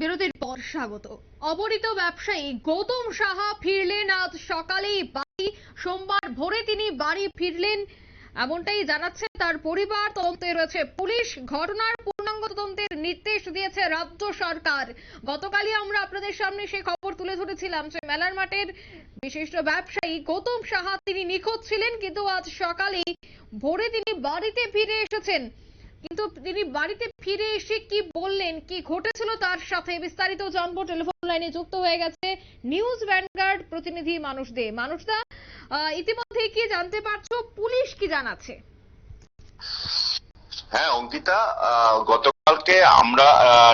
বিরতির পর স্বাগত। অবরিত ব্যবসায়ী গৌতম সাহা ফিরলেন আজ সকালেই বাড়ি। সোমবার ভোরে তিনি বাড়ি ফিরলেন। এমনটাই জানাচ্ছে তার পরিবার। তদন্তে রয়েছে পুলিশ। ঘটনার পূর্ণাঙ্গ তদন্তের নির্দেশ দিয়েছে রাজ্য সরকার। গতকালই আমরা আপনাদের সামনে সেই খবর তুলে ধরেছিলাম যে মেলার মাঠের বিশিষ্ট ব্যবসায়ী গৌতম সাহা তিনি নিখোঁজ ছিলেন, কিন্তু আজ সকালেই ভোরে তিনি বাড়িতে ফিরে এসেছেন। কিন্তু তিনি বাড়িতে ফিরে এসে কি বললেন কি ঘটেছিল তার সাথে বিস্তারিত জানব। টেলিফোন লাইনে যুক্ত হয়ে গেছে নিউজ ভ্যানগার্ড প্রতিনিধি মানুষ দে। মানুষদা ইতিমধ্যে কি জানতে পারছ? পুলিশ কি জানাচ্ছে? হ্যাঁ অঙ্কিতা আহ, গতকালকে আমরা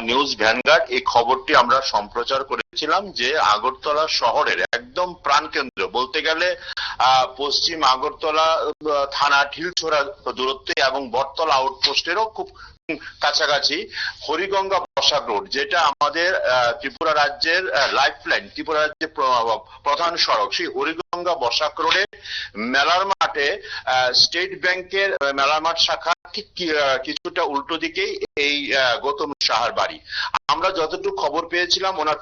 নিউজ ভ্যানগার্ড এই খবরটি আমরা সম্প্রচার করেছিলাম যে আগরতলা শহরের একদম প্রাণকেন্দ্র, বলতে গেলে পশ্চিম আগরতলা থানা ঢিলছোড়া দূরত্বে এবং বটতলা আউটপোস্টেরও খুব কাছাকাছি, হরিগঙ্গা বসাক রোড যেটা আমাদের ত্রিপুরা রাজ্যের লাইফ লাইন ত্রিপুরা রাজ্যের প্রধান সড়ক। সেই হরিগঙ্গা বসাক রোডে মেলার মাঠে স্টেট ব্যাংকের মেলার মাঠ শাখা কিছুটা উল্টো দিকেই এই গৌতম সাহার বাড়ি। আমরা যতটুকু খবর পেয়েছিলাম ওনার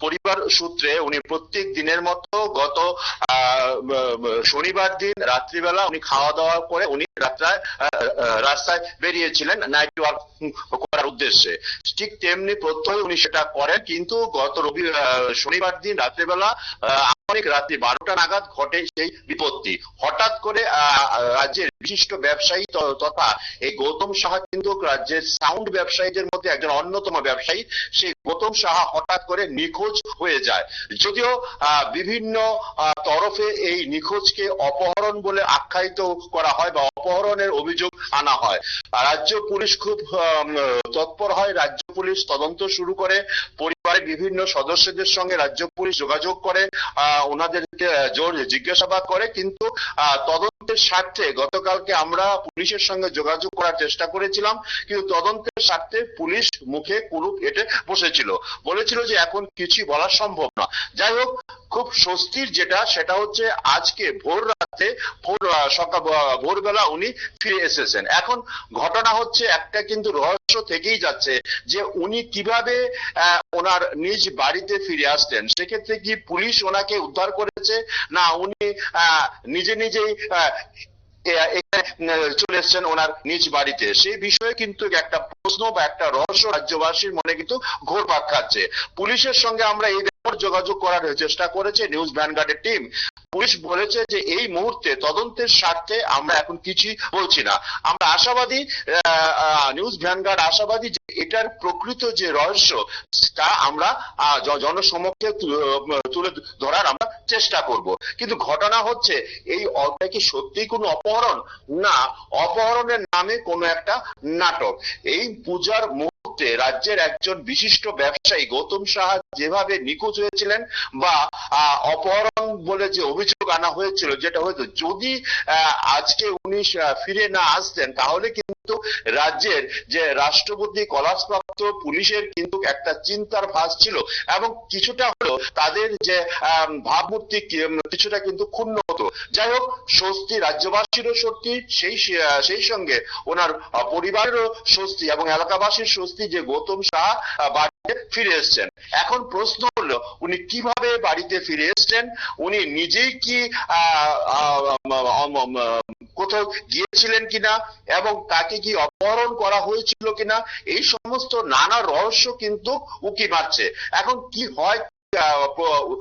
পরিবার সূত্রে উনি প্রত্যেক দিনের মতো গত শনিবার দিন রাত্রিবেলা উনি খাওয়া দাওয়া করে উনি আহ, রাস্তায় বেরিয়েছিলেন। নাইট ওয়ার্ক করার উদ্দেশ্যে। ঠিক তেমনি প্রত্যয় উনি সেটা করেন, কিন্তু গত রবি শনিবার দিন রাত্রিবেলা অনেক রাত্রি বারোটা নাগাদ ঘটে সেই বিপত্তি। হঠাৎ করে রাজ্যের বিশিষ্ট ব্যবসায়ী তথা এই গৌতম সাহা কিন্তু রাজ্যের সাউন্ড ব্যবসায়ীদের মধ্যে একজন অন্যতম ব্যবসায়ী। সেই গৌতম সাহা হঠাৎ করে নিখোঁজ হয়ে যায়। যদিও বিভিন্ন তরফে এই নিখোঁজকে অপহরণ বলে আখ্যায়িত করা হয় বা অপহরণের অভিযোগ আনা হয়। রাজ্য পুলিশ খুব তৎপর হয় রাজ্য পুলিশ তদন্ত শুরু করে, পরিবারের বিভিন্ন সদস্যদের সঙ্গে রাজ্য পুলিশ যোগাযোগ করে ওনাদেরকে জোর জিজ্ঞাসাবাদ করে। কিন্তু তদন্তের স্বার্থে গতকালকে আমরা পুলিশের সঙ্গে যোগাযোগ করার চেষ্টা করেছিলাম, কিন্তু তদন্তের স্বার্থে পুলিশ মুখে কুলুপ এটে বসেছিল। বলেছিল যে এখন কিছুই বলা সম্ভব না। যাই হোক, খুব স্বস্তির যেটা, সেটা হচ্ছে আজকে ভোর রাতে, ভোর সকাল ভোরবেলা উনি ফিরে এসেছেন। এখন ঘটনা হচ্ছে একটা কিন্তু রহস্য থেকেই যাচ্ছে যে উনি কীভাবে ওনার নিজ বাড়িতে ফিরে আসতেন সেক্ষেত্রে কি পুলিশ ওনাকে উদ্ধার করেছে? না, উনি নিজে নিজেই চলে এসেছেন ওনার নিজ বাড়িতে। সেই বিষয়ে কিন্তু একটা প্রশ্ন বা একটা রহস্য রাজ্যবাসীর মনে কিন্তু ঘোরপাক খাচ্ছে। পুলিশের সঙ্গে আমরা এই যোগাযোগ করার চেষ্টা করেছে নিউজ ভ্যানগার্ডের টিম। পুলিশ বলেছে যে এই মুহূর্তে তদন্তের স্বার্থে আমরা এখন কিছুই বলছি না। আমরা আশাবাদী নিউজ ভ্যানগার্ড আশাবাদী যে এটার প্রকৃত যে রহস্য, তা আমরা জনসমক্ষে তুলে ধরার আমরা চেষ্টা করব। কিন্তু ঘটনা হচ্ছে, এই অটা কি সত্যিই কোনো অপহরণ? না, অপহরণের নামে কোনো একটা নাটক। এই পূজার মুহূর্তে রাজ্যের একজন বিশিষ্ট ব্যবসায়ী গৌতম সাহা যেভাবে নিখোঁজ হয়েছিলেন বা অপহরণ বলে যে অভিযোগ আনা হয়েছিল, যেটা হয়তো যদি আজকে উনি ফিরে না আসতেন, তাহলে কিন্তু রাজ্যের যে রাষ্ট্রপতি কলাসপ্রাপ্ত পুলিশের কিন্তু একটা চিন্তার ভাস ছিল এবং কিছুটা হলো তাদের যে ভাবমূর্তি কিছুটা কিন্তু ক্ষুণ্ণ হতো। যাই হোক, স্বস্তি রাজ্যবাসীরও স্বস্তি, সেই সেই সঙ্গে ওনার পরিবারেরও স্বস্তি এবং এলাকাবাসীর স্বস্তি যে গৌতম শাহ ফিরে এসেছেন। এখন প্রশ্ন হলো, উনি কীভাবে বাড়িতে ফিরে এসেছেন? উনি নিজেই কি কোথাও গিয়েছিলেন কিনা? এবং তাকে কি অপহরণ করা হয়েছিল কিনা? এই সমস্ত নানা রহস্য কিন্তু উকি মারছে। এখন কি হয়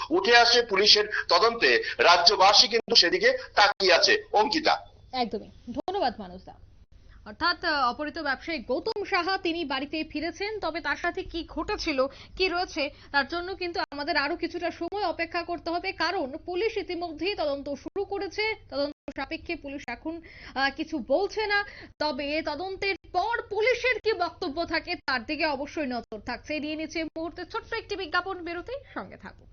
উঠে আসে পুলিশের তদন্তে, রাজ্যবাসী কিন্তু সেদিকে তাকিয়ে আছে। অঙ্কিতা। একদমই। ধন্যবাদ মানুষদা অর্থাৎ অপহৃত ব্যবসায়ী গৌতম সাহা তিনি বাড়িতে ফিরেছেন। তবে তার সাথে কি ঘটেছিল, কি রয়েছে, তার জন্য কিন্তু আমাদের আরও কিছুটা সময় অপেক্ষা করতে হবে। কারণ, পুলিশ ইতিমধ্যেই তদন্ত শুরু করেছে। তদন্ত সাপেক্ষে পুলিশ এখন কিছু বলছে না। তবে তদন্তের পর পুলিশের কি বক্তব্য থাকে, তার দিকে অবশ্যই নজর থাকছে। নিয়ে নিচ্ছে মুহূর্তে ছোট্ট একটি বিজ্ঞাপন। বেরোতেই সঙ্গে থাকুন।